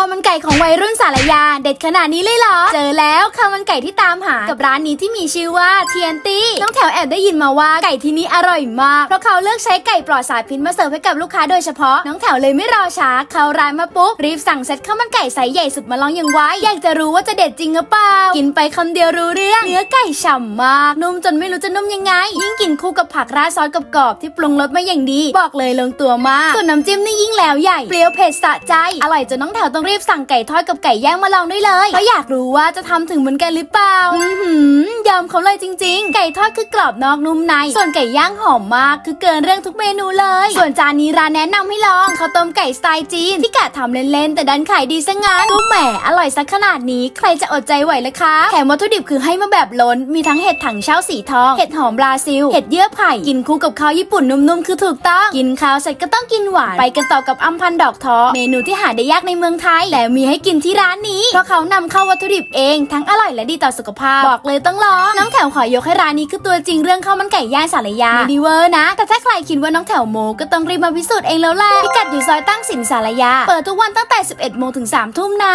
ข้าวมันไก่ของวัยรุ่นสารยา เด็ดขนาดนี้เลยเหรอ เจอแล้วข้าวมันไก่ที่ตามหากับร้านนี้ที่มีชื่อว่าเทียนตี้น้องแถวแอบได้ยินมาว่าไก่ที่นี่อร่อยมาก เพราะเขาเลือกใช้ไก่ปลอดสารพิษมาเสิร์ฟให้กับลูกค้าโดยเฉพาะ น้องแถวเลยไม่รอช้าเข้าร้านมาปุ๊บรีบสั่งเซตข้าวมันไก่ไซส์ใหญ่สุดมาลองอย่างไว้อยากจะรู้ว่าจะเด็ดจริงหรือเปล่ากินไปคำเดียวรู้เรื่องเนื้อไก่ฉ่ำมากนุ่มจนไม่รู้จะนุ่มยังไง ยิ่งกินคู่กับผักราดซอสกรอบๆที่ปรุงรสมาอย่างดี บอกเลยลงตัวมากส่วนน้ำจิ้มนี่ยิ่งแล้วใหญ่เปรี้ยวเผ็ดสะใจอร่อยจนน้องแถวต้องรีบสั่งไก่ทอดกับไก่ย่างมาลองด้วยเลยเพราะอยากรู้ว่าจะทำถึงเหมือนกันหรือเปล่าอือหือยอมเขาเลยจริง ๆ ไก่ทอดคือกรอบนอกนุ่มใน ส่วนไก่ย่างหอมมากคือเกินเรื่องทุกเมนูเลย ส่วนจานนี้ร้านแนะนำให้ลองข้าวต้มไก่สไตล์จีนที่กะทำเล่นๆแต่ดันขายดีซะงั้นก็แหมอร่อยสักขนาดนี้ใครจะอดใจไหวล่ะคะแถมวัตถุดิบคือให้มาแบบล้นมีทั้งเห็ดถังเช่าสีทอง เห็ดหอมบราซิล เห็ดเยื่อไผ่กินคู่กับข้าวญี่ปุ่นนุ่มๆคือถูกต้องกินข้าวเสร็จก็ต้องกินหวานไปกันต่อกับอัมพันดอกทอเมนูที่หาได้ยากในเมืองไทยแต่มีให้กินที่ร้านนี้ เพราะเขานำเข้าวัตถุดิบเอง ทั้งอร่อยและดีต่อสุขภาพ บอกเลยต้องลอง น้องแถวขอยกให้ร้านนี้คือตัวจริงเรื่องข้าวมันไก่ย่างสารยาม่ดีเวอร์นะ แต่ถ้าใครคิดว่าน้องแถวโมก็ต้องรีบมาพิสูจน์เองแล้วแหละพิกัดอยู่ซอยตั้งสินสารยา เปิดทุกวันตั้งแต่ 11โมงถึง3ทุ่มนะ